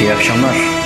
İyi akşamlar.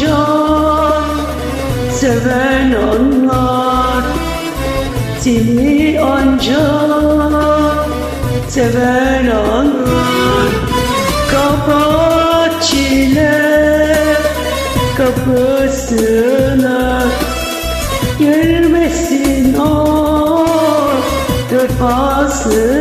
ancak seven anlar. Seni ancak seven anlar. Kapat çile kapısını Girmesin o vefasızlar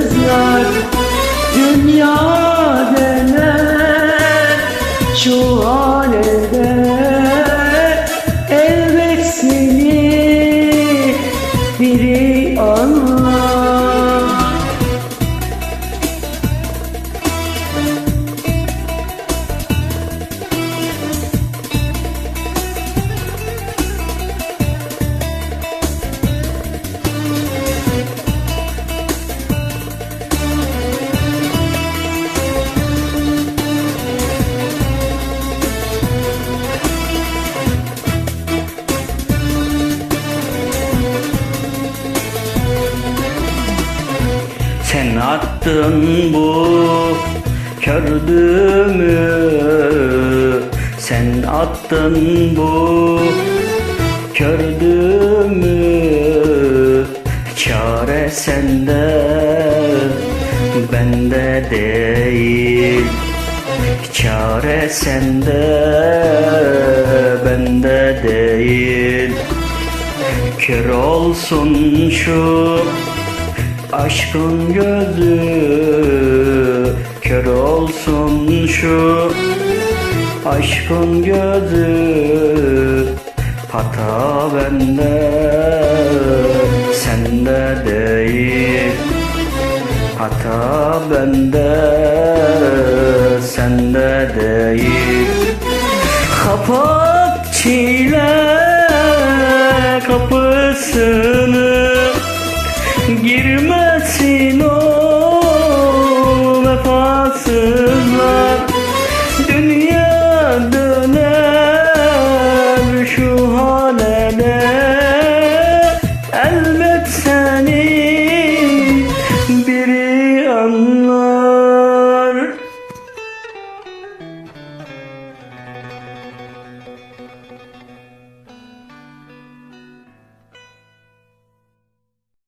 Sen attın bu kördümü Sen attın bu kördümü Çare sende bende değil. Çare sende bende değil. Kör olsun şu Aşkın gözü kör olsun şu. Aşkın gözü hata bende sende değil. Hata bende sende değil. Kapat çile kapısını seni.